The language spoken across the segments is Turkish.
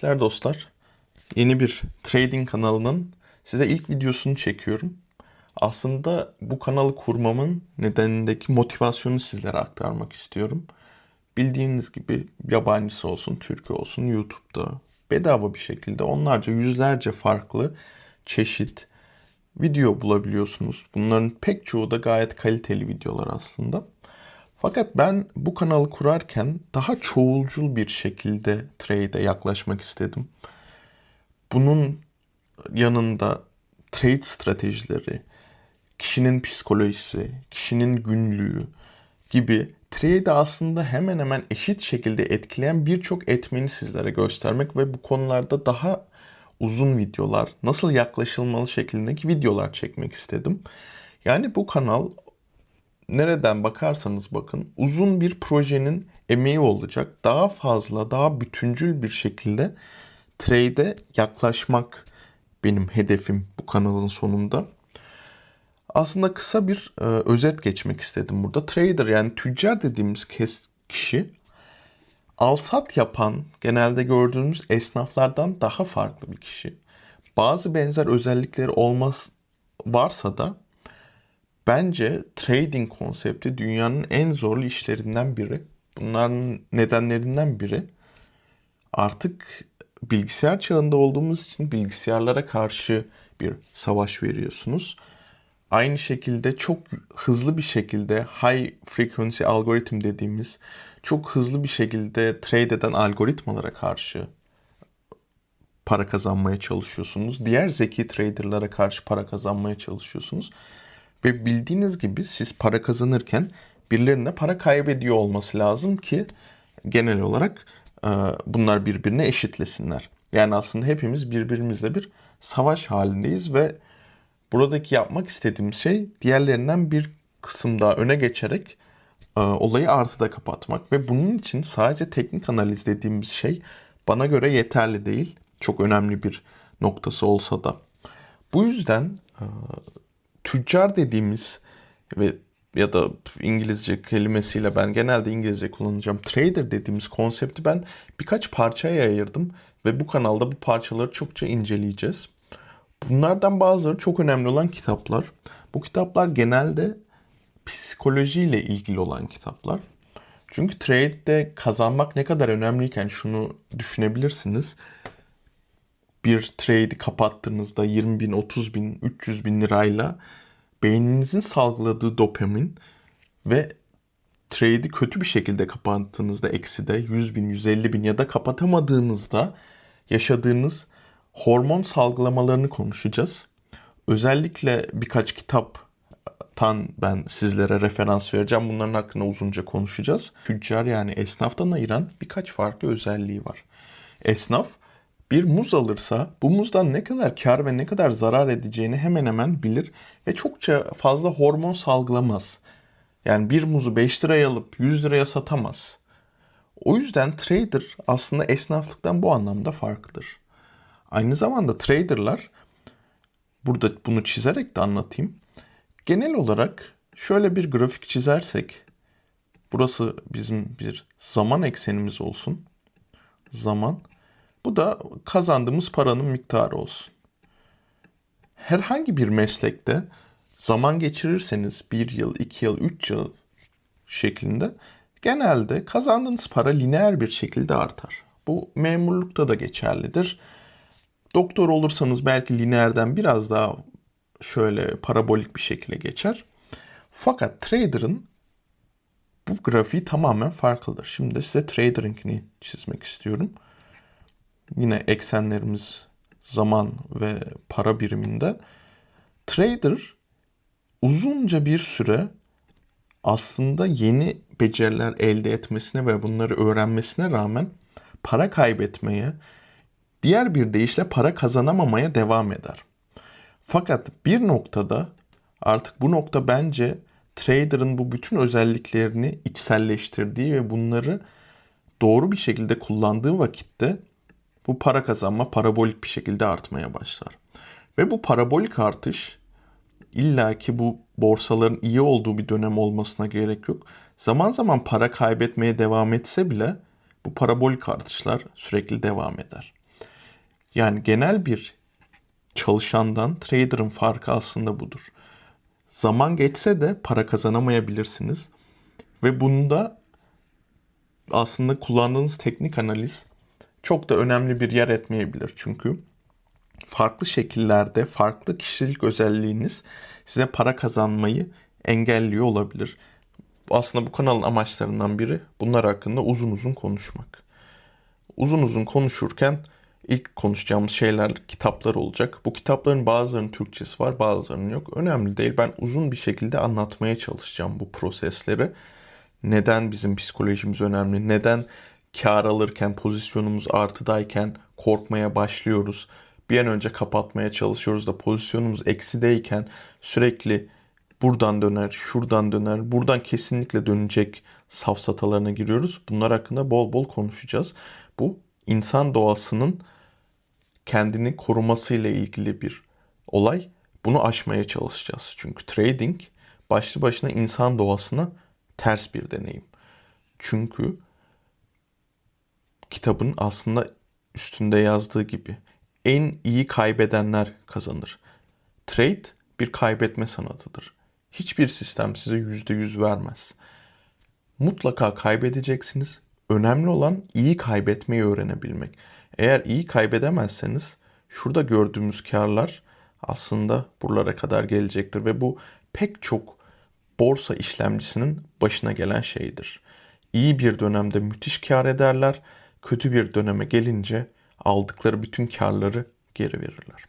Teşekkürler dostlar. Yeni bir trading kanalının size ilk videosunu çekiyorum. Aslında bu kanalı kurmamın nedenindeki motivasyonu sizlere aktarmak istiyorum. Bildiğiniz gibi yabancısı olsun, Türkü olsun YouTube'da bedava bir şekilde onlarca yüzlerce farklı çeşit video bulabiliyorsunuz. Bunların pek çoğu da gayet kaliteli videolar aslında. Fakat ben bu kanalı kurarken daha çoğulcul bir şekilde trade'e yaklaşmak istedim. Bunun yanında trade stratejileri, kişinin psikolojisi, kişinin günlüğü gibi trade'i aslında hemen hemen eşit şekilde etkileyen birçok etmeni sizlere göstermek ve bu konularda daha uzun videolar, nasıl yaklaşılmalı şeklindeki videolar çekmek istedim. Yani bu kanal nereden bakarsanız bakın uzun bir projenin emeği olacak. Daha fazla, daha bütüncül bir şekilde trade'e yaklaşmak benim hedefim bu kanalın sonunda. Aslında kısa bir e, özet geçmek istedim burada. Trader yani tüccar dediğimiz kişi alsat yapan genelde gördüğümüz esnaflardan daha farklı bir kişi. Bazı benzer özellikleri olmaz varsa da bence trading konsepti dünyanın en zorlu işlerinden biri. Bunların nedenlerinden biri artık bilgisayar çağında olduğumuz için bilgisayarlara karşı bir savaş veriyorsunuz. Aynı şekilde çok hızlı bir şekilde high frequency algoritm dediğimiz çok hızlı bir şekilde trade eden algoritmalara karşı para kazanmaya çalışıyorsunuz. Diğer zeki traderlara karşı para kazanmaya çalışıyorsunuz. Ve bildiğiniz gibi siz para kazanırken birilerine para kaybediyor olması lazım ki genel olarak e, bunlar birbirine eşitlesinler. Yani aslında hepimiz birbirimizle bir savaş halindeyiz ve buradaki yapmak istediğim şey diğerlerinden bir kısım daha öne geçerek e, olayı artıda kapatmak ve bunun için sadece teknik analiz dediğimiz şey bana göre yeterli değil. Çok önemli bir noktası olsa da. Bu yüzden e, tüccar dediğimiz ve ya da İngilizce kelimesiyle ben genelde İngilizce kullanacağım. Trader dediğimiz konsepti ben birkaç parçaya ayırdım ve bu kanalda bu parçaları çokça inceleyeceğiz. Bunlardan bazıları çok önemli olan kitaplar. Bu kitaplar genelde psikolojiyle ilgili olan kitaplar. Çünkü trade'de kazanmak ne kadar önemliyken şunu düşünebilirsiniz. Bir trade'i kapattığınızda 20 bin, 30 bin, 300 bin lirayla beyninizin salgıladığı dopamin ve trade'i kötü bir şekilde kapattığınızda ekside 100 bin, 150 bin ya da kapatamadığınızda yaşadığınız hormon salgılamalarını konuşacağız. Özellikle birkaç kitaptan ben sizlere referans vereceğim. Bunların hakkında uzunca konuşacağız. Tüccar yani esnaftan ayıran birkaç farklı özelliği var. Esnaf bir muz alırsa bu muzdan ne kadar kar ve ne kadar zarar edeceğini hemen hemen bilir ve çokça fazla hormon salgılamaz. Yani bir muzu 5 liraya alıp 100 liraya satamaz. O yüzden trader aslında esnaflıktan bu anlamda farklıdır. Aynı zamanda traderlar burada bunu çizerek de anlatayım. Genel olarak şöyle bir grafik çizersek burası bizim bir zaman eksenimiz olsun. Zaman bu da kazandığımız paranın miktarı olsun. Herhangi bir meslekte zaman geçirirseniz bir yıl, iki yıl, üç yıl şeklinde genelde kazandığınız para lineer bir şekilde artar. Bu memurlukta da geçerlidir. Doktor olursanız belki lineerden biraz daha şöyle parabolik bir şekilde geçer. Fakat trader'ın bu grafiği tamamen farklıdır. Şimdi size trader'ınkini çizmek istiyorum yine eksenlerimiz zaman ve para biriminde trader uzunca bir süre aslında yeni beceriler elde etmesine ve bunları öğrenmesine rağmen para kaybetmeye, diğer bir deyişle para kazanamamaya devam eder. Fakat bir noktada artık bu nokta bence trader'ın bu bütün özelliklerini içselleştirdiği ve bunları doğru bir şekilde kullandığı vakitte bu para kazanma parabolik bir şekilde artmaya başlar. Ve bu parabolik artış illa ki bu borsaların iyi olduğu bir dönem olmasına gerek yok. Zaman zaman para kaybetmeye devam etse bile bu parabolik artışlar sürekli devam eder. Yani genel bir çalışandan trader'ın farkı aslında budur. Zaman geçse de para kazanamayabilirsiniz. Ve bunda aslında kullandığınız teknik analiz çok da önemli bir yer etmeyebilir. Çünkü farklı şekillerde farklı kişilik özelliğiniz size para kazanmayı engelliyor olabilir. Aslında bu kanalın amaçlarından biri bunlar hakkında uzun uzun konuşmak. Uzun uzun konuşurken ilk konuşacağımız şeyler kitaplar olacak. Bu kitapların bazılarının Türkçesi var, bazılarının yok. Önemli değil. Ben uzun bir şekilde anlatmaya çalışacağım bu prosesleri. Neden bizim psikolojimiz önemli? Neden kar alırken, pozisyonumuz artıdayken korkmaya başlıyoruz? Bir an önce kapatmaya çalışıyoruz da pozisyonumuz eksideyken sürekli buradan döner, şuradan döner, buradan kesinlikle dönecek safsatalarına giriyoruz. Bunlar hakkında bol bol konuşacağız. Bu insan doğasının kendini korumasıyla ilgili bir olay. Bunu aşmaya çalışacağız. Çünkü trading başlı başına insan doğasına ters bir deneyim. Çünkü kitabın aslında üstünde yazdığı gibi en iyi kaybedenler kazanır. Trade bir kaybetme sanatıdır. Hiçbir sistem size yüzde yüz vermez. Mutlaka kaybedeceksiniz. Önemli olan iyi kaybetmeyi öğrenebilmek. Eğer iyi kaybedemezseniz şurada gördüğümüz karlar aslında buralara kadar gelecektir ve bu pek çok borsa işlemcisinin başına gelen şeydir. İyi bir dönemde müthiş kar ederler, kötü bir döneme gelince aldıkları bütün karları geri verirler.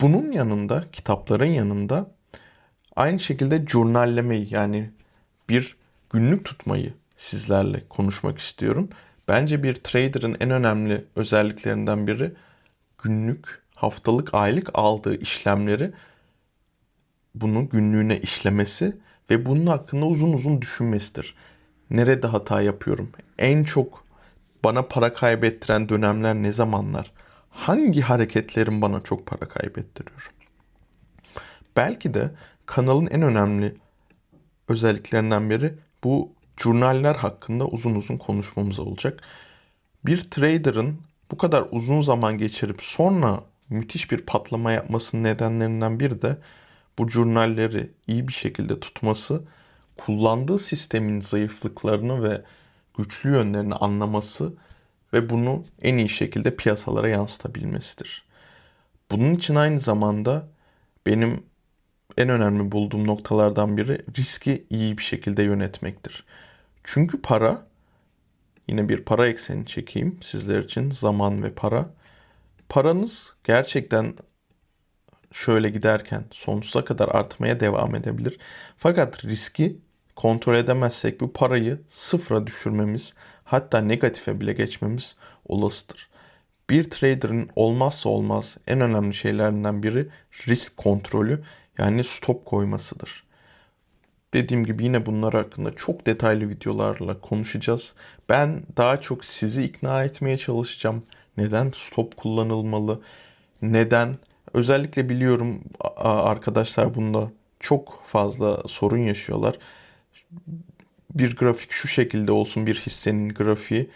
Bunun yanında, kitapların yanında aynı şekilde jurnallemeyi yani bir günlük tutmayı sizlerle konuşmak istiyorum. Bence bir trader'ın en önemli özelliklerinden biri günlük, haftalık, aylık aldığı işlemleri bunu günlüğüne işlemesi ve bunun hakkında uzun uzun düşünmesidir. Nerede hata yapıyorum? En çok bana para kaybettiren dönemler ne zamanlar? Hangi hareketlerim bana çok para kaybettiriyor? Belki de kanalın en önemli özelliklerinden biri bu jurnaller hakkında uzun uzun konuşmamız olacak. Bir trader'ın bu kadar uzun zaman geçirip sonra müthiş bir patlama yapmasının nedenlerinden biri de bu jurnalleri iyi bir şekilde tutması, kullandığı sistemin zayıflıklarını ve güçlü yönlerini anlaması ve bunu en iyi şekilde piyasalara yansıtabilmesidir. Bunun için aynı zamanda benim en önemli bulduğum noktalardan biri riski iyi bir şekilde yönetmektir. Çünkü para yine bir para ekseni çekeyim sizler için zaman ve para. Paranız gerçekten şöyle giderken sonsuza kadar artmaya devam edebilir. Fakat riski kontrol edemezsek bu parayı sıfıra düşürmemiz hatta negatife bile geçmemiz olasıdır. Bir trader'ın olmazsa olmaz en önemli şeylerinden biri risk kontrolü yani stop koymasıdır. Dediğim gibi yine bunlar hakkında çok detaylı videolarla konuşacağız. Ben daha çok sizi ikna etmeye çalışacağım. Neden stop kullanılmalı? Neden? Özellikle biliyorum arkadaşlar bunda çok fazla sorun yaşıyorlar. Bir grafik şu şekilde olsun bir hissenin grafiği.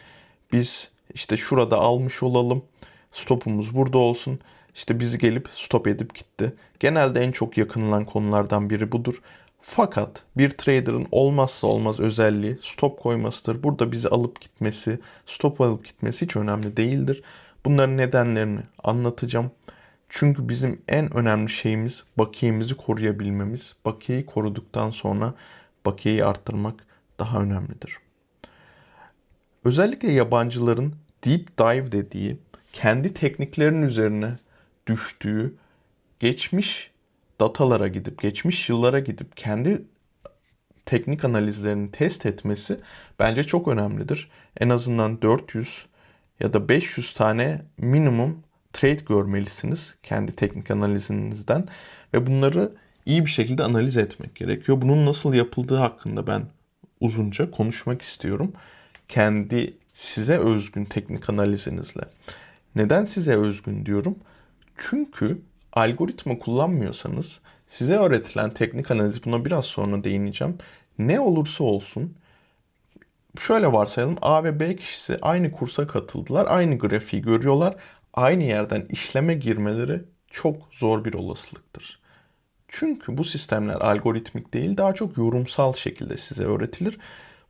Biz işte şurada almış olalım. Stopumuz burada olsun. İşte bizi gelip stop edip gitti. Genelde en çok yakınılan konulardan biri budur. Fakat bir trader'ın olmazsa olmaz özelliği stop koymasıdır. Burada bizi alıp gitmesi, stop alıp gitmesi hiç önemli değildir. Bunların nedenlerini anlatacağım. Çünkü bizim en önemli şeyimiz bakiyemizi koruyabilmemiz. Bakiyeyi koruduktan sonra bakiyeyi arttırmak daha önemlidir. Özellikle yabancıların deep dive dediği, kendi tekniklerin üzerine düştüğü, geçmiş datalara gidip, geçmiş yıllara gidip kendi teknik analizlerini test etmesi bence çok önemlidir. En azından 400 ya da 500 tane minimum trade görmelisiniz kendi teknik analizinizden ve bunları iyi bir şekilde analiz etmek gerekiyor. Bunun nasıl yapıldığı hakkında ben uzunca konuşmak istiyorum. Kendi size özgün teknik analizinizle. Neden size özgün diyorum? Çünkü algoritma kullanmıyorsanız size öğretilen teknik analiz buna biraz sonra değineceğim. Ne olursa olsun şöyle varsayalım A ve B kişisi aynı kursa katıldılar. Aynı grafiği görüyorlar. aynı yerden işleme girmeleri çok zor bir olasılıktır. Çünkü bu sistemler algoritmik değil, daha çok yorumsal şekilde size öğretilir.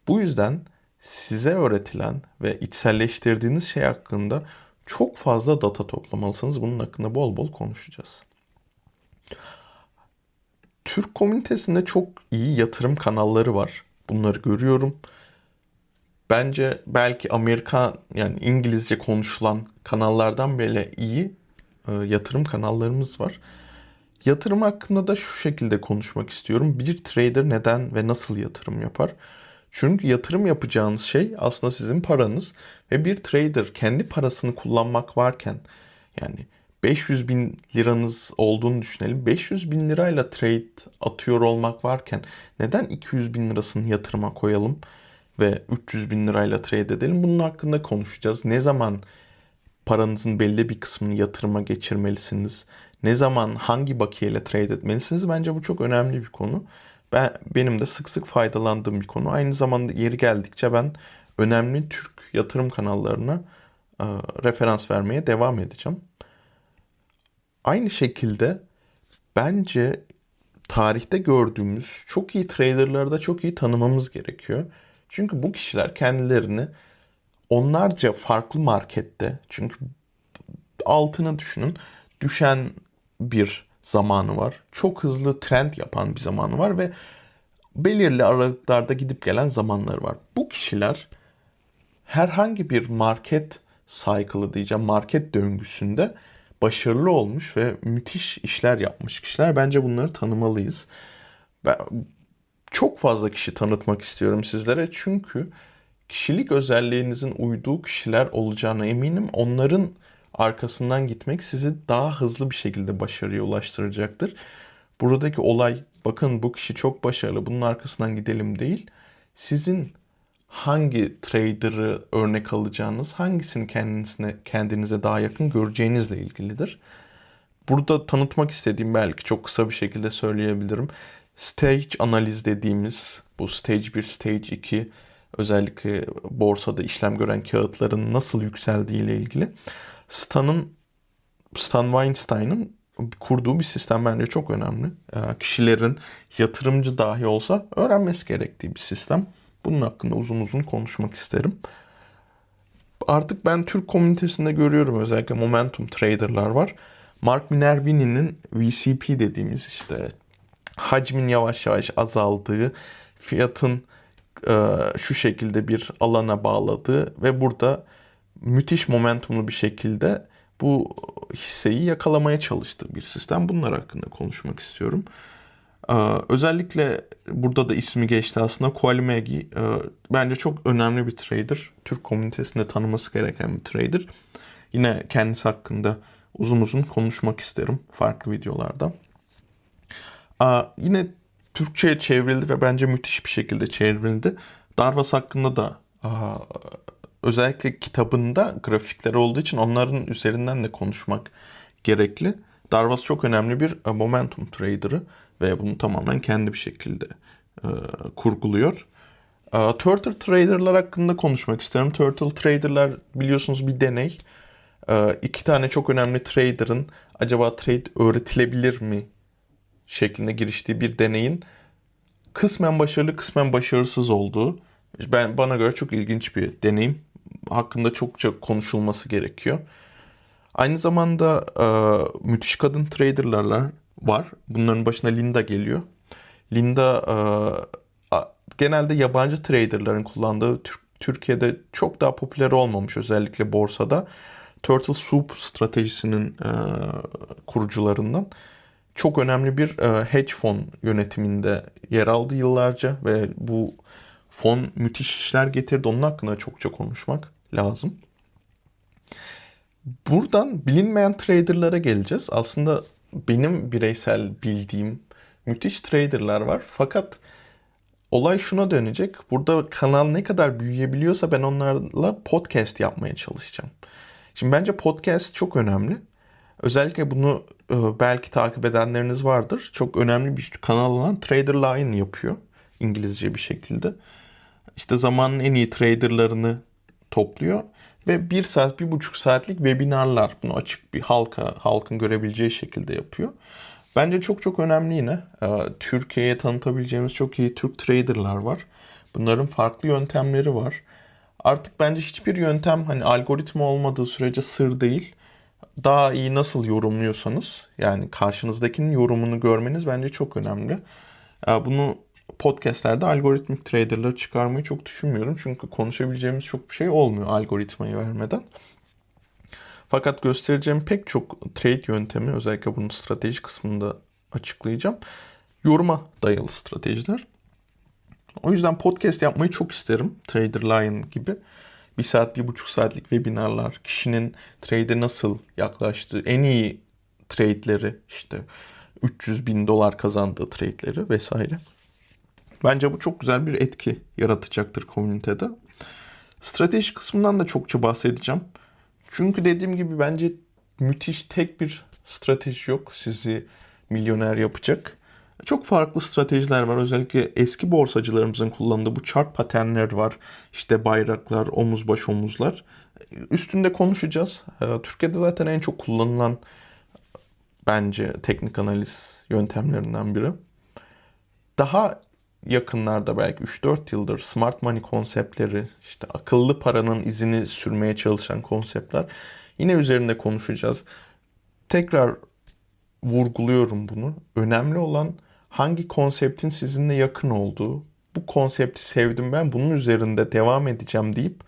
Bu yüzden size öğretilen ve içselleştirdiğiniz şey hakkında çok fazla data toplamalısınız. Bunun hakkında bol bol konuşacağız. Türk komünitesinde çok iyi yatırım kanalları var. Bunları görüyorum. Bence belki Amerika yani İngilizce konuşulan kanallardan bile iyi e, yatırım kanallarımız var. Yatırım hakkında da şu şekilde konuşmak istiyorum. Bir trader neden ve nasıl yatırım yapar? Çünkü yatırım yapacağınız şey aslında sizin paranız ve bir trader kendi parasını kullanmak varken yani 500 bin liranız olduğunu düşünelim. 500 bin lirayla trade atıyor olmak varken neden 200 bin lirasını yatırıma koyalım ve 300 bin lirayla trade edelim? Bunun hakkında konuşacağız. Ne zaman paranızın belli bir kısmını yatırıma geçirmelisiniz? Ne zaman hangi bakiyeyle trade etmelisiniz? Bence bu çok önemli bir konu. Ben benim de sık sık faydalandığım bir konu. Aynı zamanda yeri geldikçe ben önemli Türk yatırım kanallarına e, referans vermeye devam edeceğim. Aynı şekilde bence tarihte gördüğümüz çok iyi traderları da çok iyi tanımamız gerekiyor. Çünkü bu kişiler kendilerini onlarca farklı markette çünkü altını düşünün düşen bir zamanı var. Çok hızlı trend yapan bir zamanı var ve belirli aralıklarda gidip gelen zamanları var. Bu kişiler herhangi bir market cycle'ı diyeceğim, market döngüsünde başarılı olmuş ve müthiş işler yapmış kişiler. Bence bunları tanımalıyız. Ben çok fazla kişi tanıtmak istiyorum sizlere çünkü kişilik özelliğinizin uyduğu kişiler olacağına eminim. Onların arkasından gitmek sizi daha hızlı bir şekilde başarıya ulaştıracaktır. Buradaki olay bakın bu kişi çok başarılı bunun arkasından gidelim değil. Sizin hangi trader'ı örnek alacağınız, hangisini kendinize, kendinize daha yakın göreceğinizle ilgilidir. Burada tanıtmak istediğim belki çok kısa bir şekilde söyleyebilirim. Stage analiz dediğimiz bu stage 1, stage 2 özellikle borsada işlem gören kağıtların nasıl yükseldiği ile ilgili Stan'ın Stan Weinstein'ın kurduğu bir sistem bence çok önemli. Ee, kişilerin yatırımcı dahi olsa öğrenmesi gerektiği bir sistem. Bunun hakkında uzun uzun konuşmak isterim. Artık ben Türk komünitesinde görüyorum özellikle momentum traderlar var. Mark Minervini'nin VCP dediğimiz işte hacmin yavaş yavaş azaldığı, fiyatın şu şekilde bir alana bağladığı ve burada müthiş momentumlu bir şekilde bu hisseyi yakalamaya çalıştığı bir sistem. Bunlar hakkında konuşmak istiyorum. Ee, özellikle burada da ismi geçti aslında Kualimegi. Ee, bence çok önemli bir trader. Türk komünitesinde tanıması gereken bir trader. Yine kendisi hakkında uzun uzun konuşmak isterim farklı videolarda. Yine Türkçe'ye çevrildi ve bence müthiş bir şekilde çevrildi. Darvas hakkında da özellikle kitabında grafikler olduğu için onların üzerinden de konuşmak gerekli. Darvas çok önemli bir e, momentum trader'ı ve bunu tamamen kendi bir şekilde e, kurguluyor. E, Turtle Trader'lar hakkında konuşmak istiyorum. Turtle Trader'lar biliyorsunuz bir deney. E, iki tane çok önemli trader'ın acaba trade öğretilebilir mi şeklinde giriştiği bir deneyin kısmen başarılı kısmen başarısız olduğu ben bana göre çok ilginç bir deneyim. Hakkında çokça konuşulması gerekiyor. Aynı zamanda e, müthiş kadın traderlarlar var. Bunların başına Linda geliyor. Linda e, genelde yabancı traderların kullandığı Türkiye'de çok daha popüler olmamış özellikle borsada. Turtle Soup stratejisinin e, kurucularından çok önemli bir e, hedge fon yönetiminde yer aldı yıllarca ve bu fon müthiş işler getirdi. Onun hakkında çokça konuşmak lazım. Buradan bilinmeyen traderlara geleceğiz. Aslında benim bireysel bildiğim müthiş traderlar var. Fakat olay şuna dönecek. Burada kanal ne kadar büyüyebiliyorsa ben onlarla podcast yapmaya çalışacağım. Şimdi bence podcast çok önemli. Özellikle bunu e, belki takip edenleriniz vardır. Çok önemli bir kanal olan Trader Line yapıyor. İngilizce bir şekilde. İşte zamanın en iyi traderlarını topluyor Ve bir saat, bir buçuk saatlik webinarlar. Bunu açık bir halka, halkın görebileceği şekilde yapıyor. Bence çok çok önemli yine. Ee, Türkiye'ye tanıtabileceğimiz çok iyi Türk traderlar var. Bunların farklı yöntemleri var. Artık bence hiçbir yöntem hani algoritma olmadığı sürece sır değil. Daha iyi nasıl yorumluyorsanız yani karşınızdakinin yorumunu görmeniz bence çok önemli. Ee, Bunu podcastlerde algoritmik traderları çıkarmayı çok düşünmüyorum. Çünkü konuşabileceğimiz çok bir şey olmuyor algoritmayı vermeden. Fakat göstereceğim pek çok trade yöntemi özellikle bunun strateji kısmında açıklayacağım. Yoruma dayalı stratejiler. O yüzden podcast yapmayı çok isterim. Trader Lion gibi. Bir saat, bir buçuk saatlik webinarlar, kişinin trade'e nasıl yaklaştığı, en iyi trade'leri, işte 300 bin dolar kazandığı trade'leri vesaire. Bence bu çok güzel bir etki yaratacaktır komünitede. Strateji kısmından da çokça bahsedeceğim. Çünkü dediğim gibi bence müthiş tek bir strateji yok sizi milyoner yapacak. Çok farklı stratejiler var. Özellikle eski borsacılarımızın kullandığı bu chart paternler var. İşte bayraklar, omuz baş omuzlar. Üstünde konuşacağız. Ee, Türkiye'de zaten en çok kullanılan bence teknik analiz yöntemlerinden biri. Daha yakınlarda belki 3-4 yıldır smart money konseptleri, işte akıllı paranın izini sürmeye çalışan konseptler yine üzerinde konuşacağız. Tekrar vurguluyorum bunu. Önemli olan hangi konseptin sizinle yakın olduğu. Bu konsepti sevdim ben bunun üzerinde devam edeceğim deyip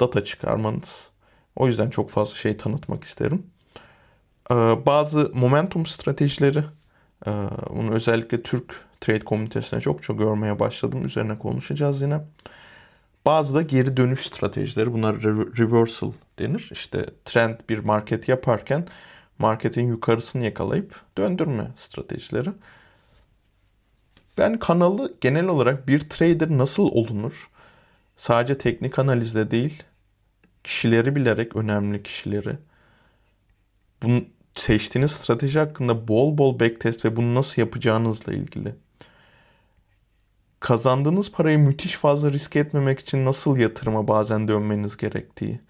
data çıkarmanız. O yüzden çok fazla şey tanıtmak isterim. Ee, Bazı momentum stratejileri, e, bunu özellikle Türk trade komünitesine çok çok görmeye başladım. Üzerine konuşacağız yine. Bazı da geri dönüş stratejileri. Bunlar re- reversal denir. İşte trend bir market yaparken marketin yukarısını yakalayıp döndürme stratejileri. Ben kanalı genel olarak bir trader nasıl olunur? Sadece teknik analizle değil, kişileri bilerek önemli kişileri. Bunu seçtiğiniz strateji hakkında bol bol backtest ve bunu nasıl yapacağınızla ilgili. Kazandığınız parayı müthiş fazla risk etmemek için nasıl yatırıma bazen dönmeniz gerektiği.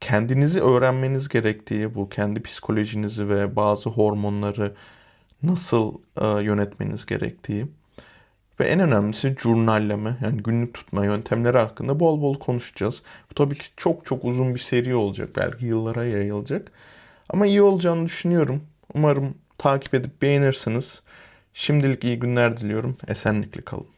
Kendinizi öğrenmeniz gerektiği, bu kendi psikolojinizi ve bazı hormonları nasıl e, yönetmeniz gerektiği. Ve en önemlisi jurnalleme yani günlük tutma yöntemleri hakkında bol bol konuşacağız. Bu tabii ki çok çok uzun bir seri olacak. Belki yıllara yayılacak. Ama iyi olacağını düşünüyorum. Umarım takip edip beğenirsiniz. Şimdilik iyi günler diliyorum. Esenlikle kalın.